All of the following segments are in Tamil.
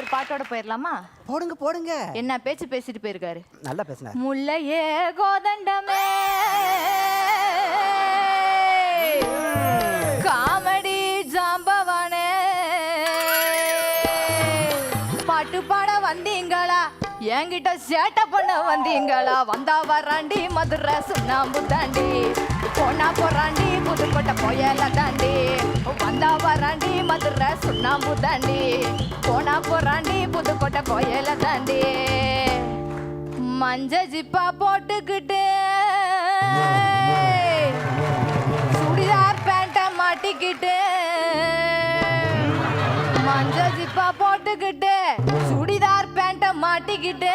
ஒரு பாட்டோட போயிடலாமா போடுங்க போடுங்க. என்ன பேச்சு பேசிட்டு போயிருக்காரு. நல்லா பேசுன முல்லையே கோதண்டமே. காமெடி ஜாம்பவானே. பாட்டு பாட வந்தீங்களா? என்கிட்ட சேட்டை பண்ண வந்தீங்களா? வந்தா வராண்டி மதுரை சுண்ணாம்பு தாண்டி. போனா போறாண்டி புதுக்கோட்டை போயல தாண்டி. வந்தா வராண்டி மதுரை சுண்ணாம்பு தாண்டி போனா போறாண்டி புதுக்கோட்டை கோயில தாண்டி. மஞ்ச ஜிப்பா போட்டுக்கிட்டு. சுடிதார் பேண்ட மாட்டிக்கிட்டு. மஞ்ச ஜிப்பா போட்டுக்கிட்டு சுடிதார் பேண்ட மாட்டிக்கிட்டு.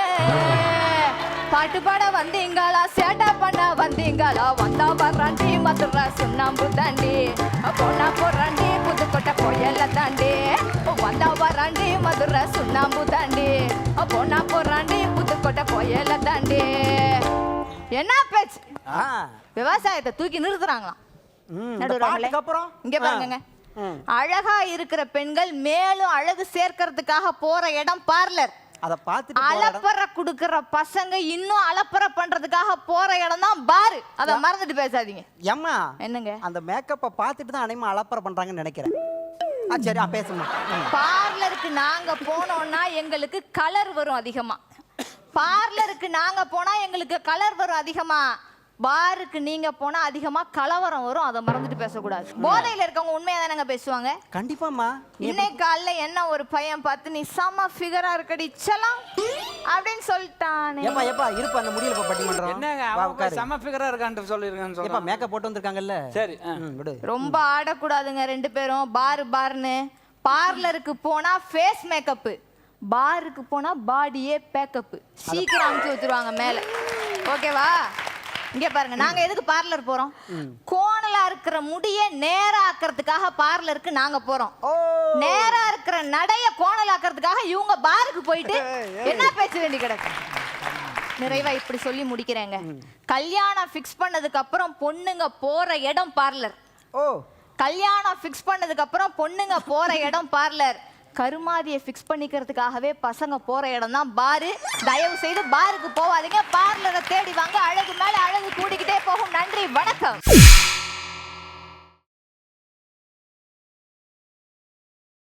பாட வந்தீங்களா? சேட்டை பண்ண வந்தீங்களா? வந்தா வர்றாண்டி மதுரை சுண்ணாம்பு தாண்டி. பொண்ணா போறாண்டி புதுக்கோட்டை கோயில தாண்டி. வந்தா வராண்டி மதுரை சுண்ணாம்பு தாண்டி. பொண்ணா போறாண்டி புதுக்கோட்டை கோயில தாண்டி. என்ன பேச்சு? விவசாயத்தை தூக்கி நிறுத்துறாங்களாம். அப்புறம்? இங்க பாருங்க. அழகா இருக்கிற பெண்கள் மேலும் அழகு சேர்க்கறதுக்காக போற இடம் பார்லர். அத பார்த்துட்டு. அலப்பறை குடுக்கற பசங்க இன்னும் அலப்பறை பண்றதுக்காக போற இடம் தான் பாரு. அத மறந்துட்டு பேசாதீங்க. ஏம்மா என்னங்க? அந்த மேக்கப்பை பார்த்துட்டு தான் அனைமா அலப்பறை பண்றாங்கன்னு நினைக்கிறேன். ஆ சரி ஆ பேசுமா. பார்லருக்கு நாங்க போனோம்னா எங்களுக்கு கலர் வரும் அதிகமா. பார்லருக்கு நாங்க போனா எங்களுக்கு கலர் வரும் அதிகமா. பாருக்கு நீங்க போனா அதிகமா கலவரம் வரும் அதை மறந்துட்டு பேசக்கூடாது. போதையில இருக்கவங்க உண்மையா தானங்க பேசுவாங்க? கண்டிப்பாம்மா. நீ இன்னைக்கு காலைல என்ன ஒரு பையன் பார்த்து நீ செம ஃபிகரா இருக்கடி சலாம் அப்படின்னு சொல்லிட்டானே. ஏப்பா ஏப்பா இருப்பா அந்த முடியல இப்ப பட்டிமன்றம். என்னங்க உட்காரு. செம ஃபிகரா இருக்கான்ட்டு சொல்லிருக்கான்னு ஏப்பா சொல்றான் மேக்கப் போட்டு வந்திருக்காங்கல்ல? சரி ரொம்ப ஆடக்கூடாதுங்க ரெண்டு பேரும். பாரு பாருன்னு. பார்லருக்கு போனா ஃபேஸ் மேக்கப் பாருக்கு போனா பாடியே பேக்கப் சீக்கிரம் அமுச்சு வச்சிருவாங்க மேல. ஓகேவா? இங்க பாருங்க நாங்க எதுக்கு பார்லர் போறோம்? கோணலா இருக்கிற முடிய நேரா ஆக்கிறதுக்காக பார்லருக்கு நாங்க போறோம். நேரா இருக்கிற நடைய கோணலாக்கிறதுக்காக இவங்க பாருக்கு போயிட்டு என்ன பேச வேண்டி கிடக்கு? நிறைவா இப்படி சொல்லி முடிக்கிறேங்க. கல்யாணம் ஃபிக்ஸ் பண்ணதுக்கு அப்புறம் பொண்ணுங்க போற இடம் பார்லர் ஓ. கல்யாணம் ஃபிக்ஸ் பண்ணதுக்கு அப்புறம் பொண்ணுங்க போற இடம் பார்லர் கருமாதியை ஃபிக்ஸ் பண்ணிக்கிறதுக்காகவே பசங்க போற இடம் தான் பாரு தயவு செய்து பாருக்கு போவாதீங்க. பார்லரை தேடி வாங்க. அழகு மேல அழகு கூடிக்கிட்டே போகும். நன்றி வணக்கம்.